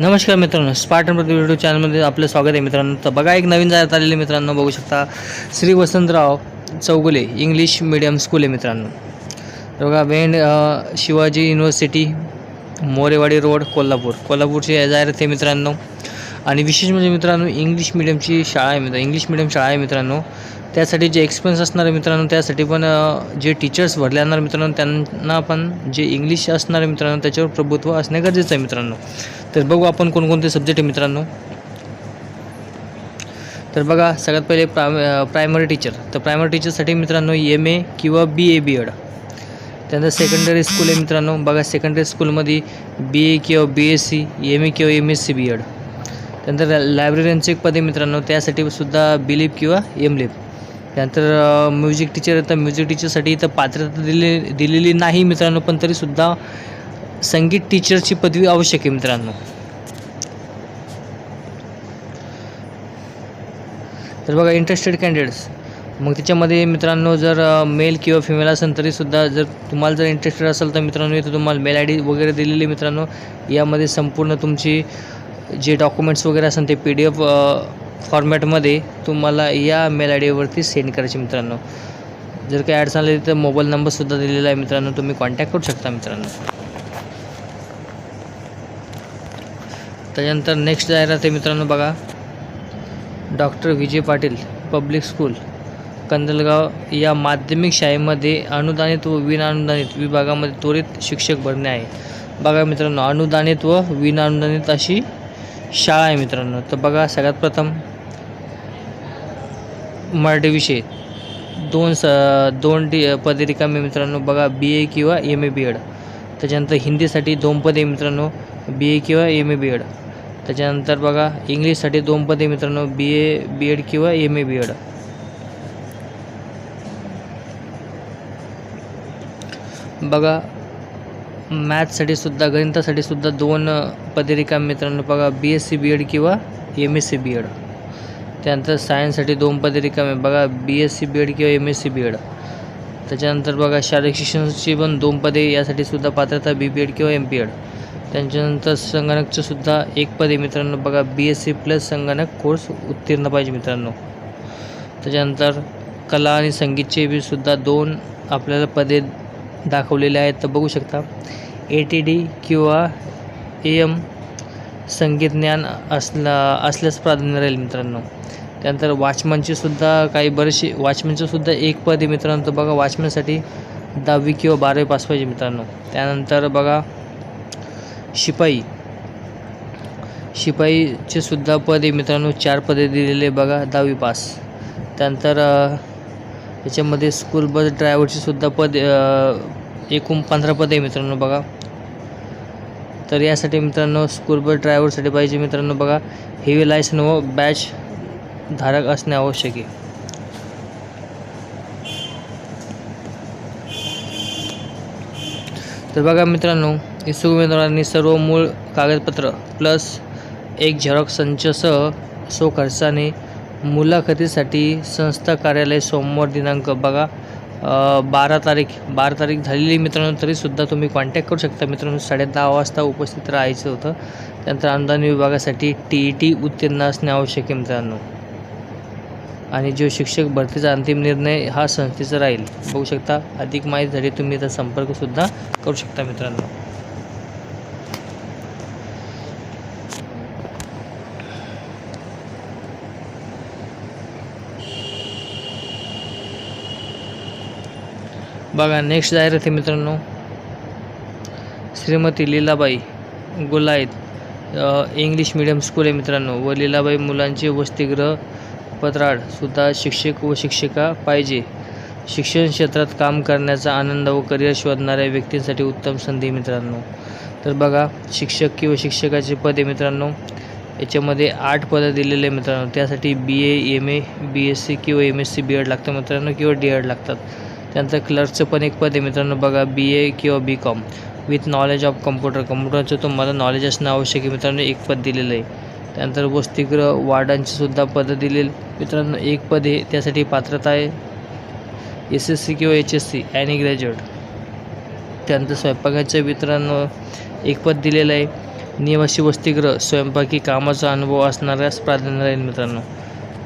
नमस्कार मित्रांनो स्पार्टन प्रति यूट्यूब चॅनलमध्ये आपलं स्वागत आहे मित्रांनो. तर बघा एक नवीन जाहिरात आलेली मित्रांनो बघू शकता. Shri Vasantrao Chougule English medium school आहे मित्रांनो. तर बघा वेंड शिवाजी युनिव्हर्सिटी मोरेवाडी रोड कोल्हापूर. कोल्हापूरची जाहिरात आहे मित्रांनो. आणि विशेष म्हणजे मित्रांनो इंग्लिश मिडियमची शाळा आहे मित्र इंग्लिश मिडियम शाळा आहे मित्रांनो. त्यासाठी जे एक्सपिरियन्स असणार आहे मित्रांनो त्यासाठी पण जे टीचर्स भरले जाणार मित्रांनो त्यांना पण जे इंग्लिश असणार मित्रांनो त्याच्यावर प्रभुत्व असणे गरजेचं आहे मित्रांनो. तर बघू आपण कोणकोणते सब्जेक्ट आहे मित्रांनो. तर बघा सगळ्यात पहिले प्रायम प्रायमरी टीचर तर प्रायमरी टीचरसाठी मित्रांनो एम ए किंवा बी ए बी एड त्यानंतर सेकंडरी स्कूल आहे मित्रांनो. बघा सेकंडरी स्कूलमध्ये बी ए किंवा B S C M A किंवा M S C B Ed त्यानंतर लायब्ररीचे एक पद आहे मित्रांनो. त्यासाठी सुद्धा बिलीप किंवा एमलिप त्यानंतर म्युझिक टीचर तर म्युझिक टीचरसाठी इथं पात्रता दिली दिलेली नाही मित्रांनो पण तरीसुद्धा संगीत टीचरची पदवी आवश्यक आहे मित्रांनो. तर बघा इंटरेस्टेड कॅन्डिडेट्स मग त्याच्यामध्ये मित्रांनो जर मेल किंवा फिमेल असेल तरीसुद्धा जर तुम्हाला जर इंटरेस्टेड असेल तर मित्रांनो इथं तुम्हाला मेल आय डी वगैरे दिलेली मित्रांनो. यामध्ये संपूर्ण तुमची जे डॉक्युमेंट्स वगैरे असेल ते पी डी एफ फॉर्मॅटमध्ये तुम्हाला या मेल आय डीवरती सेंड करायचे मित्रांनो. जर काही अडचण आली तर मोबाईल नंबरसुद्धा दिलेला आहे मित्रांनो. तुम्ही कॉन्टॅक्ट करू शकता मित्रांनो. त्याच्यानंतर नेक्स्ट जाहिरात आहे मित्रांनो बघा. Doctor Vijay Patil public school Kandalgaon. या माध्यमिक शाळेमध्ये अनुदानित व विनाअनुदानित विभागामध्ये त्वरित शिक्षक भरणे आहे. बघा मित्रांनो अनुदानित व विनाअनुदानित अशी शाळा आहे मित्रांनो. तर बघा सगळ्यात प्रथम मराठी विषय. दोन स दोन डी पदे रिकामे मित्रांनो. बघा बी ए किंवा एम ए बी एड त्याच्यानंतर हिंदीसाठी दोन पदे मित्रांनो. बी ए किंवा एम ए बी एड त्याच्यानंतर बघा इंग्लिशसाठी दोन पदे मित्रांनो. बी ए बी एड किंवा एम ए बी एड बघा मॅथ्ससाठी सुद्धा गणितासाठी सुद्धा दोन पदे रिकामे मित्रांनो. बघा B S C B Ed किंवा M S C B Ed त्यानंतर सायन्ससाठी दोन पदे रिकामे बघा B S C B Ed किंवा M S C B Ed त्याच्यानंतर बघा शारीरिक शिक्षणाची पण दोन पदे यासाठी सुद्धा पात्रता बी बी एड किंवा एम पी एड त्यांच्यानंतर संगणकचं सुद्धा एक पद आहे मित्रांनो. बघा बी एस सी प्लस संगणक कोर्स उत्तीर्ण पाहिजे मित्रांनो. त्याच्यानंतर कला आणि संगीतचे बी सुद्धा दोन आपल्याला पदे दाखवलेले आहेत. तर बघू शकता. ए टी डी किंवा ए एम संगीत ज्ञान असला असल्यास प्राधान्य राहील मित्रांनो. त्यानंतर वॉचमनची सुद्धा काही बरेचसे वॉचमनचं सुद्धा एक पद आहे मित्रांनो. तर बघा वॉचमनसाठी दहावी किंवा बारावी पास पाहिजे मित्रांनो. त्यानंतर बघा शिपाई. शिपाईचे सुद्धा पद आहे मित्रांनो. चार पदे दिलेले बघा दहावी पास. त्यानंतर याच्यामध्ये स्कूल बस ड्रायव्हरची सुद्धा पद एकूण पंधरा पदे आहे मित्रांनो बघा. तर यासाठी मित्रांनो स्कूल बस ड्रायव्हरसाठी पाहिजे मित्रांनो बघा. हेवी लायसन व बॅच धारक असणे आवश्यक आहे. तर बघा मित्रांनो इच्छुक उमेदवारांनी सर्व मूळ कागदपत्र प्लस एक झेरॉक्स संचसह सो खर्चाने मुलाखतीसाठी संस्था कार्यालय सोमवार दिनांक बघा. बारा तारीख बारा तारीख झालेली मित्रांनो तरीसुद्धा तुम्ही कॉन्टॅक्ट करू शकता. मित्रांनो साडे दहा वाजता उपस्थित राहायचं होतं. त्यानंतर अनुदान विभागासाठी टी ई टी उत्तीर्ण असणे आवश्यक आहे मित्रांनो. आणि जो शिक्षक भरतीचा अंतिम निर्णय हा संस्थेचा राहील. बघू शकता अधिक माहितीसाठी तुम्ही इथं संपर्कसुद्धा करू शकता मित्रांनो. बघा नेक्स्ट जाहिरात आहे मित्रांनो. Shrimati Leelabai Gulayat English medium school आहे मित्रांनो. व लीलाबाई मुलांचे वसतिगृह पत्राडसुद्धा शिक्षक व शिक्षिका पाहिजे. शिक्षण क्षेत्रात काम करण्याचा आनंद व करिअर शोधणाऱ्या व्यक्तींसाठी उत्तम संधी मित्रांनो. तर बघा शिक्षक किंवा शिक्षकाचे पद आहे मित्रांनो. याच्यामध्ये आठ पदं दिलेले आहे मित्रांनो. त्यासाठी B A M A B S C किंवा M S C B Ed लागतं मित्रांनो किंवा डी एड लागतात. त्यानंतर क्लर्कचं पण एक पद आहे मित्रांनो. बघा बी ए किंवा B com with knowledge of computer कम्प्युटरचं तुम्हाला नॉलेज असणं आवश्यक आहे मित्रांनो. एक पद दिलेलं आहे. त्यानंतर वसतिगृह वार्डांची सुद्धा पदं दिलेली. मित्रांनो एक पद हे त्यासाठी पात्रता आहे. एस एस सी किंवा H S C any graduate त्यानंतर स्वयंपाकाच्या मित्रांनो. एक पद दिलेलं आहे. निवासी वसतिगृह. स्वयंपाकी कामाचा अनुभव असणाऱ्यास प्राधान्य राहील मित्रांनो.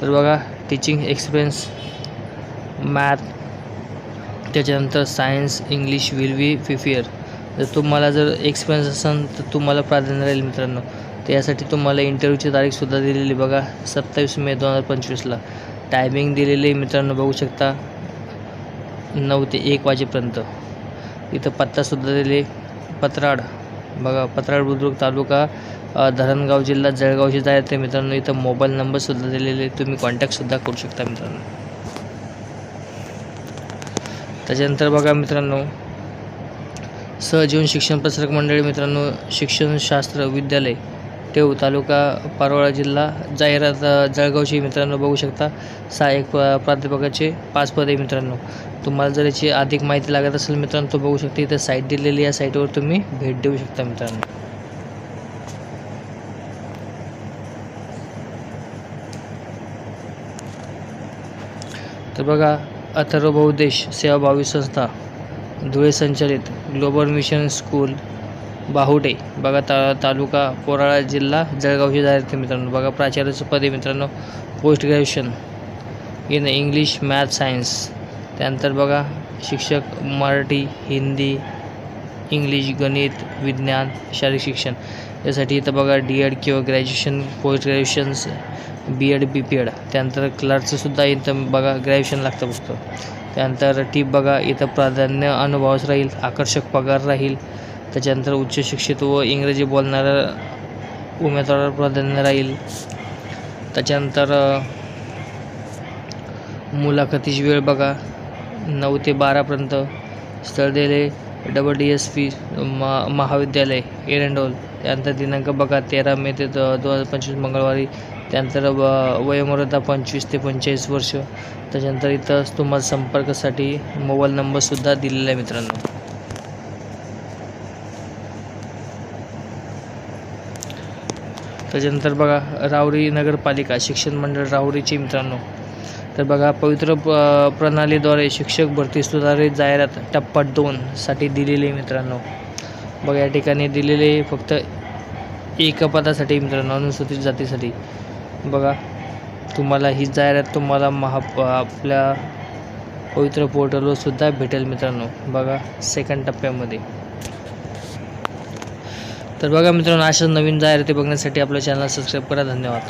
तर बघा टीचिंग एक्सपिरियन्स मॅथ त्याच्यानंतर science English will be year जर तुम्हाला जर एक्सपिरियन्स असेल तर तुम्हाला प्राधान्य राहील मित्रांनो. तर यासाठी तुम्हाला इंटरव्ह्यूची तारीखसुद्धा दिलेली बघा सत्तावीस मे दोन हजार पंचवीसला. टायमिंग दिलेले मित्रांनो बघू शकता. नऊ ते एक वाजेपर्यंत. इथं पत्तासुद्धा दिले पत्राड. बघा पत्राड बुद्रुक तालुका धरणगाव जिल्हा जळगावची जायचं ते मित्रांनो. इथं मोबाईल नंबरसुद्धा दिलेले तुम्ही कॉन्टॅक्टसुद्धा करू शकता मित्रांनो. त्याच्यानंतर बघा मित्रांनो सहजीवन शिक्षण प्रसारक मंडळी मित्रांनो शिक्षणशास्त्र विद्यालय टेव तालुका पारोळा जिल्हा जाहिरात जळगावची मित्रांनो बघू शकता. सहाय्यक प्राध्यापकाचे पाच पदे मित्रांनो. तुम्हाला जर याची अधिक माहिती लागत असेल मित्रांनो तो बघू शकता. इथं साईट दिलेली या साईटवर तुम्ही भेट देऊ शकता मित्रांनो. तर बघा अथर्व बहुदेश सेवाभावी संस्था धुळे संचालित ग्लोबल मिशन स्कूल बाहुटे. बघा ता तालुका पोराळा जिल्हा जळगावची जाहिराती मित्रांनो बघा प्राचार्याचं पद आहे मित्रांनो post graduation in English math science त्यानंतर बघा शिक्षक मराठी हिंदी इंग्लिश गणित विज्ञान शारीरिक शिक्षण. यासाठी इथं बघा डी एड किंवा graduation post graduations B Ed B P Ed त्यानंतर क्लर्कचंसुद्धा इथं बघा ग्रॅज्युएशन लागतं फक्त त्यानंतर टीप बघा इथं प्राधान्य अनुभवास राहील आकर्षक पगार राहील. त्याच्यानंतर उच्च शिक्षित व इंग्रजी बोलणाऱ्या उमेदवार प्राधान्य राहील. त्याच्यानंतर मुलाखतीची वेळ बघा नऊ ते बारापर्यंत स्थळ दिले डबल डी एस पी म महाविद्यालय एरंडोल. त्यानंतर दिनांक बघा तेरा मे ते द दोन हजार पंचवीस मंगळवारी. त्यानंतर व वयोमर्यादा पंचवीस ते पंचेचाळीस वर्ष. त्याच्यानंतर इथं तुम्हाला संपर्कासाठी मोबाईल नंबरसुद्धा दिलेला आहे मित्रांनो. त्याच्यानंतर बघा राहुरी नगरपालिका शिक्षण मंडळ राहुरीचे मित्रांनो. तर बघा पवित्र प- प्रणालीद्वारे शिक्षक भरती सुधारित जाहिरात टप्पा दोनसाठी दिलेली आहे मित्रांनो. बघा या ठिकाणी दिलेले फक्त एका पदासाठी मित्रांनो अनुसूचित जातीसाठी. बघा तुम्हाला ही जाहिरात तुम्हाला महा आपल्या पवित्र पोर्टलवर सुद्धा भेटेल मित्रांनो. बघा सेकंड टप्प्यामध्ये. तर बघा मित्रांनो अशा नवीन जाहिराती बघण्यासाठी आपल्या चॅनल सबस्क्राईब करा. धन्यवाद.